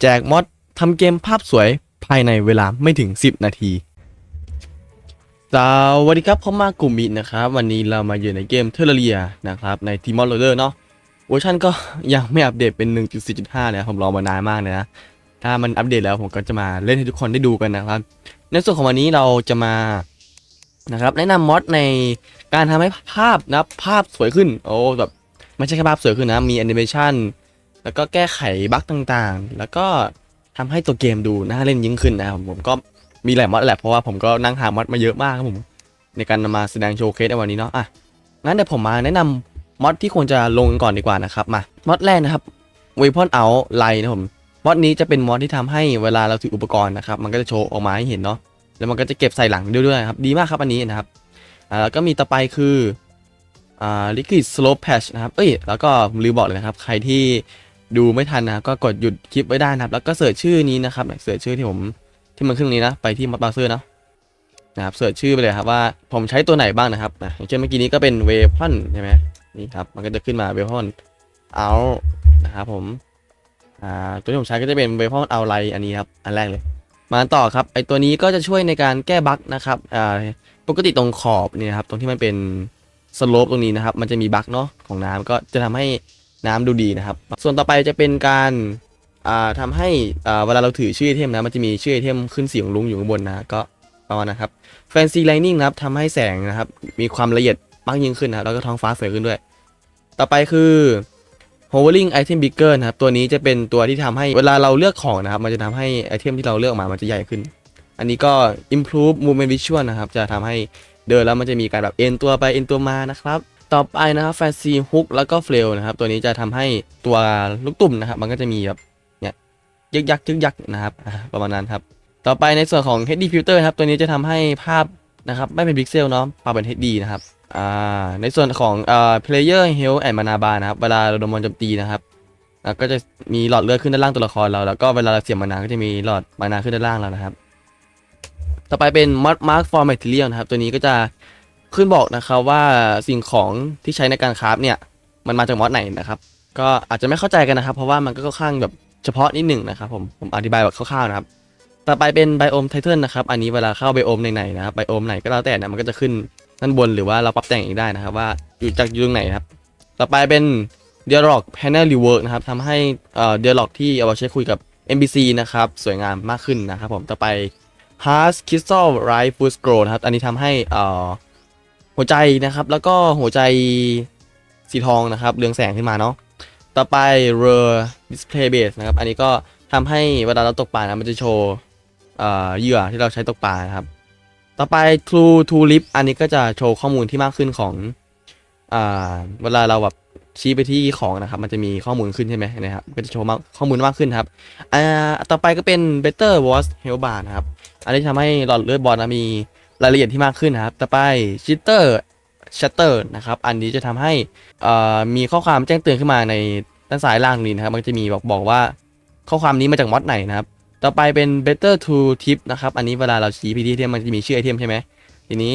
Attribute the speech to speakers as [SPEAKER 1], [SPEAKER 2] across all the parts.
[SPEAKER 1] แจกมอดทำเกมภาพสวยภายในเวลาไม่ถึง 10 นาทีสวัสดีครับผมมากลุ่มมิดนะครับ วันนี้เรามาอยู่ในเกมเทเลเรียนะครับในทีมอลโรเดอร์เนาะเวอร์ชันก็ยังไม่อัปเดตเป็น 1.4.5เลยนะผมรอมานานมากเลยนะ ถ้ามันอัปเดตแล้วผมก็จะมาเล่นให้ทุกคนได้ดูกันนะครับ ในส่วนของวันนี้เราจะมานะครับแนะนำมอดในการทำให้ภาพนะภาพสวยขึ้น โอ้แบบไม่ใช่แค่ภาพสวยขึ้นนะ มีแอนิเมชัน แล้วก็แก้ไขบั๊กต่างๆ แล้วก็ทำให้ตัวเกมดูน่าเล่นยิ่งขึ้นนะครับผมก็มีหลายมอดแหละเพราะว่าผมก็นั่งหามอดมาเยอะมากครับผมในการนำมาแสดงโชว์เคสในวันนี้เนาะอะงั้นเดี๋ยวผมมาแนะนำมอดที่ควรจะลงกันก่อนดีกว่านะครับมามอดแรกนะครับ Weapon Out line นะผมมอดนี้จะเป็นมอดที่ทำให้เวลาเราถืออุปกรณ์นะครับมันก็จะโชว์ออกมาให้เห็นเนาะแล้วมันก็จะเก็บใส่หลังด้วยๆครับดีมากครับอันนี้นะครับอ่าแล้วก็มีต่อไปคืออ่า Liquid Slope Patch นะครับ เอ้ย แล้วก็ผมลืมบอกเลยนะครับ ใครที่ ดูไม่ทันนะครับก็กดหยุดคลิปไว้ได้นะครับ แล้วก็เสิร์ชชื่อนี้นะครับเสิร์ชชื่อที่ผมที่มันขึ้นตรงนี้นะไปที่มอดบราเซอร์นะนะครับเสิร์ชชื่อไปเลยครับว่าผมใช้ตัวไหนบ้างนะครับอะอย่างเช่นเมื่อกี้นี้ก็เป็น Weapon ใช่ไหมนี่ครับมันก็จะขึ้นมา Weapon Out นะครับผมอ่าตัวที่ผมใช้ก็จะเป็นเวพอนเอาไลอันนี้ครับอันแรกเลย มาต่อครับไอตัวนี้ก็จะช่วยในการแก้บั๊กนะครับอ่าปกติตรงขอบเนี่ยนะครับตรงที่มันเป็นสโลปตรงนี้นะครับ มันจะมีบั๊กเนาะของน้ำก็จะทำให้ น้ำดูดีนะครับ ส่วนต่อไปจะเป็นการอ่าทำให้เวลาเราถือชื่อไอเทมนะมันจะมีชื่อไอเทมขึ้นสีของลุงอยู่ข้างบนนะก็ประมาณนะครับ Fancy Lighting นะครับทำให้แสงนะครับมีความละเอียดมากยิ่งขึ้นนะครับแล้วก็ท้องฟ้าสวยขึ้นด้วย ต่อไปคือ hovering item bigger นะครับตัวนี้จะเป็นตัวที่ทำให้เวลาเราเลือกของนะครับ มันจะทำให้ไอเทมที่เราเลือกมามันจะใหญ่ขึ้น อันนี้ก็ improve movement visual นะครับ จะทำให้เดินแล้วมันจะมีการแบบเอ็นตัวไปเอ็นตัวมานะครับ ต่อไปนะครับ fancy hook แล้วก็ flail นะครับ ตัวนี้จะทำให้ตัวลูกตุ่มนะครับ มันก็จะมีแบบเนี่ยยึกยักยึกยักนะครับประมาณนั้นครับ ต่อไปในส่วนของ HD filter ครับ ตัวนี้จะทำให้ภาพนะครับไม่เป็นพิกเซลเนาะปรับเป็น HD นะครับอ่าในส่วนของเอ่อ player health and mana bar นะครับ เวลาเราโดนมอนโจมตีนะครับก็จะมีหลอดเลือดขึ้นด้านล่างตัวละครเรา แล้วก็เวลาเราเสียบมานาก็จะมีหลอดมานาขึ้นด้านล่างเรานะครับ ต่อไปเป็น mod mark for material นะครับ ตัวนี้ก็จะ ขึ้นบอกนะครับว่าสิ่งของที่ใช้ในการคราฟเนี่ยมันมาจากมอดไหนนะครับ ก็อาจจะไม่เข้าใจกันนะครับ เพราะว่ามันก็ค่อนข้างแบบเฉพาะนิดหนึ่งนะครับผมผมอธิบายแบบคร่าวๆนะครับต่อไปเป็นไบโอมไทเทนนะครับอันนี้เวลาเข้าไบโอมไหนๆนะครับไบโอมไหนก็แล้วแต่นะมันก็จะขึ้นด้านบนหรือว่าเราปรับแต่งเองได้นะครับ ว่าอยู่จากอยู่ตรงไหนครับ ต่อไปเป็น Dialog Panel Rework นะครับทำให้เอ่อ Dialog ที่เอาไว้ใช้คุยกับ NPC นะครับ สวยงามมากขึ้นนะครับผมต่อไป Hard Crystal Right Full Scroll นะครับ อันนี้ทำให้เอ่อ หัวใจนะครับ แล้วก็หัวใจสีทองนะครับเรืองแสงขึ้นมาเนาะต่อไป Rare Display Base นะครับ อันนี้ก็ทำให้เวลาเราตกปลานะมันจะโชว์เอ่อเหยื่อที่เราใช้ตกปลานะครับ ต่อไป True to Lip อันนี้ก็จะโชว์ข้อมูลที่มากขึ้นของอ่าเวลาเราแบบชี้ไปที่ของนะครับ มันจะมีข้อมูลขึ้นใช่ไหมนะครับ ก็จะโชว์มากข้อมูลมากขึ้นครับอ่าต่อไปก็เป็น Better Watch Health Bar นะครับ อันนี้ทำให้หลอดเลือดบอลนะมี รายละเอียดที่มากขึ้นนะครับ ต่อไป Jitter Shutter นะครับ อันนี้จะทำให้มีข้อความแจ้งเตือนขึ้นมาในด้านซ้ายล่างนี้นะครับ มันจะมีบอกบอกว่าข้อความนี้มาจากมอดไหนนะครับ ต่อไปเป็น better to tip นะครับ อันนี้เวลาเราชี้ไปที่ไอเทมมันจะมีชื่อไอเทมใช่ไหม ทีนี้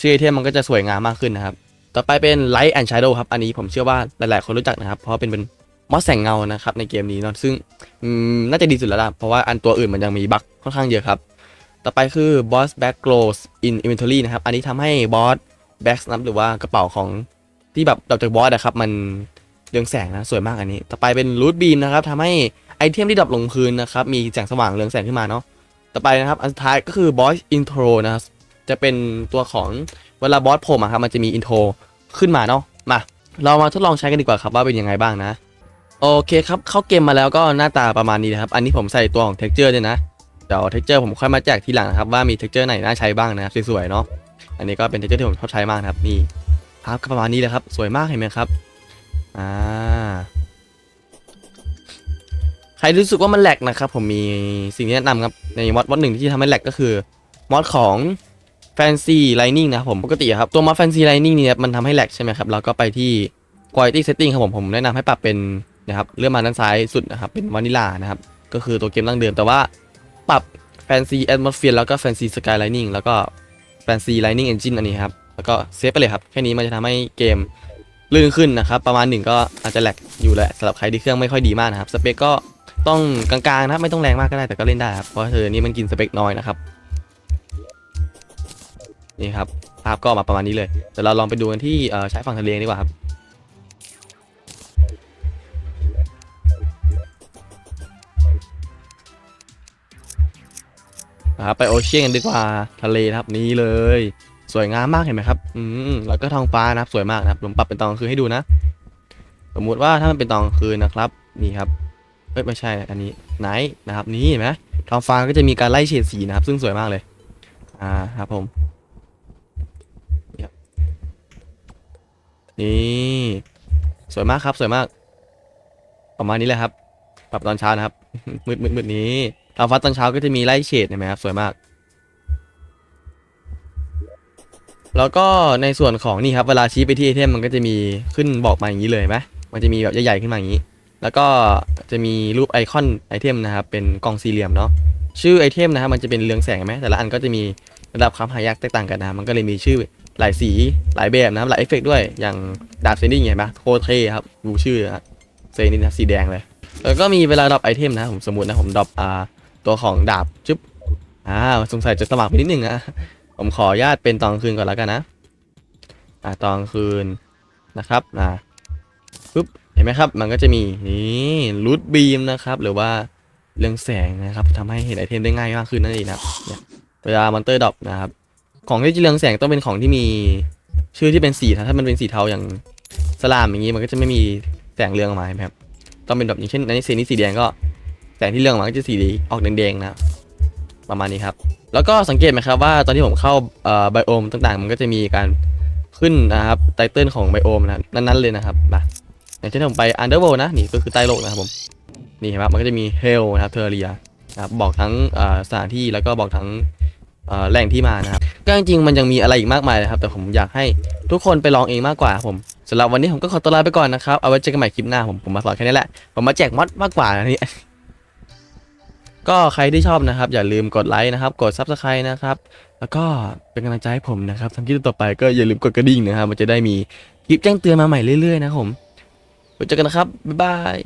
[SPEAKER 1] ชื่อไอเทมมันก็จะสวยงามมากขึ้นนะครับ ต่อไปเป็น light and shadow ครับ อันนี้ผมเชื่อว่าหลาย ๆ คนรู้จักนะครับ เพราะเป็นเป็นมอสแสงเงานะครับในเกมนี้เนาะ ซึ่งน่าจะดีสุดแล้วล่ะ เพราะว่าอันตัวอื่นมันยังมีบั๊กค่อนข้างเยอะครับ ต่อไปคือ boss back glows in inventory นะครับ อันนี้ทำให้ boss back นะครับหรือว่ากระเป๋าของที่แบบดอกจากบอสนะครับ มันเรืองแสงนะสวยมากอันนี้ ต่อไปเป็น root beam นะครับทำให้ไอเทมที่ดรอปลงพื้นนะครับ มีแสงสว่างเรืองแสงขึ้นมาเนาะ ต่อไปนะครับ อันสุดท้ายก็คือ boss intro นะครับ จะเป็นตัวของเวลาบอสโผล่มาครับ มันจะมี intro ขึ้นมาเนาะ มา เรามาทดลองใช้กันดีกว่าครับว่าเป็นยังไงบ้างนะ โอเคครับ เข้าเกมมาแล้วก็หน้าตาประมาณนี้นะครับ อันนี้ผมใส่ตัวของ texture ด้วยนะ เดี๋ยว texture ผมค่อยมาแจกทีหลังนะครับว่ามี texture ไหนน่าใช้บ้างนะครับสวยๆเนาะอันนี้ก็เป็น texture ที่ผมชอบใช้มากนะครับนี่ภาพก็ประมาณนี้เลยครับ สวยมากเห็นไหมครับอ่าใครรู้สึกว่ามันแหลกนะครับ ผมมีสิ่งที่แนะนำครับในมอดมอดหนึ่งที่ทำให้แหลกก็คือมอดของ Fancy Lighting นะครับผมปกติครับตัวมอด Fancy Lighting เนี่ยมันทำให้แหลกใช่ไหมครับเราก็ไปที่ Quality Setting ครับผมผมแนะนำให้ปรับเป็นนะครับเลื่อนมาด้านซ้ายสุดนะครับเป็นวานิลานะครับก็คือตัวเกมดั้งเดิมแต่ว่า ปรับ Fancy Atmosphere แล้วก็ Fancy Sky Lighting แล้วก็ Fancy Lighting Engine อันนี้ครับ แล้วก็เซฟไปเลยครับ แค่นี้มันจะทำให้เกมลื่นขึ้นนะครับ ประมาณหนึ่งก็อาจจะแหลกอยู่แหละสำหรับใครที่เครื่องไม่ค่อยดีมากนะครับ สเปคก็ต้องกลางๆนะครับ ไม่ต้องแรงมากก็ได้แต่ก็เล่นได้ครับ เพราะเธอนี่มันกินสเปคน้อยนะครับ นี่ครับภาพก็ออกมาประมาณนี้เลยเดี๋ยวเราลองไปดูกันที่ใช้ฝั่งทะเลดีกว่าครับ นะครับไปโอเชียนกันดีกว่าทะเลครับนี่เลย สวยงามมากเห็นไหมครับอืมแล้วก็ท้องฟ้านะครับสวยมากนะครับผมปรับเป็นตอนกลางคืนให้ดูนะ สมมุติว่าถ้ามันเป็นตอนกลางคืนนะครับนี่ครับเอ้ยไม่ใช่อันนี้ไนท์นะครับนี่เห็นไหมท้องฟ้าก็จะมีการไล่เฉดสีนะครับ ซึ่งสวยมากเลย อ่าครับผมนี่สวยมากครับสวยมาก ประมาณนี้แหละครับ ปรับตอนเช้านะครับมืดมืดมืดนี้ ท้องฟ้าตอนเช้าก็จะมีไล่เฉดเห็นไหมครับสวยมาก แล้วก็ในส่วนของนี่ครับเวลาชี้ไปที่ไอเทมมันก็จะมีขึ้นบอกมาอย่างนี้เลยไหมมันจะมีแบบใหญ่ๆขึ้นมาอย่างนี้ แล้วก็จะมีรูปไอคอนไอเทมนะครับเป็นกล่องสี่เหลี่ยมเนาะชื่อไอเทมนะครับมันจะเป็นเรืองแสงเห็นไหมแต่ละอันก็จะมีระดับความหายากแตกต่างกันนะมันก็เลยมีชื่อหลายสีหลายแบบนะครับหลายเอฟเฟกด้วยอย่างดาบเซนดิ้งเห็นไหมโคตรเท่ครับดูชื่อเซนนี่นะสีแดงเลย แล้วก็มีเวลาดรอปไอเทมนะผมสมมตินะผมดรอปอ่า ตัวของดาบจุ๊บอ่าสงสัยจะสมัครไปนิดนึงนะผมขออนุญาตเป็นตอนกลางคืนก่อนแล้วกันนะอ่าตอนกลางคืนนะครับอ่าปุ๊บเห็นไหมครับ มันก็จะมีนี่รูทบีมนะครับ หรือว่าเรืองแสงนะครับทำให้เห็นไอเทมได้ง่ายมากขึ้นนั่นเองนะเวลามอนเตอร์ดรอปนะครับ ของที่จะเรืองแสงต้องเป็นของที่มีชื่อที่เป็นสีถ้ามันเป็นสีเทาอย่างสลามอย่างนี้มันก็จะไม่มีแสงเรืองออกมาเห็นไหมครับต้องเป็นแบบอย่างเช่นในเซนนี้สีแดงก็ แสงที่เรืองออกมาก็จะสีออกแดงๆนะประมาณนี้ครับ แล้วก็สังเกตไหมครับว่าตอนที่ผมเข้าไบโอมต่างๆ มันก็จะมีการขึ้นนะครับไตเติลของไบโอมนะนั้นๆเลยนะครับมาอย่างเช่นผมไปอันเดอร์โวนะนี่ก็คือใต้โลกนะครับผมนี่เห็นไหมมันก็จะมีเฮลนะครับเทอร์เรียนะครับบอกทั้งสถานที่แล้วก็บอกทั้งแหล่งที่มานะครับก็จริงๆมันยังมีอะไรอีกมากมายนะครับ แต่ผมอยากให้ทุกคนไปลองเองมากกว่าผมสำหรับวันนี้ผมก็ขอตัวลาไปก่อนนะครับเอาไว้เจอกันใหม่คลิปหน้าผมผมมาสอนแค่นี้แหละผมมาแจกมอดมากกว่านะนี่ ก็ใครที่ชอบนะครับ อย่าลืมกดไลค์นะครับ กด Subscribe นะครับ แล้วก็เป็นกำลังใจให้ผมนะครับทำคลิปต่อไปก็อย่าลืมกดกระดิ่งนะครับ มันจะได้มีคลิปแจ้งเตือนมาใหม่เรื่อยๆ นะครับผมไว้เจอกันนะครับบ๊ายบาย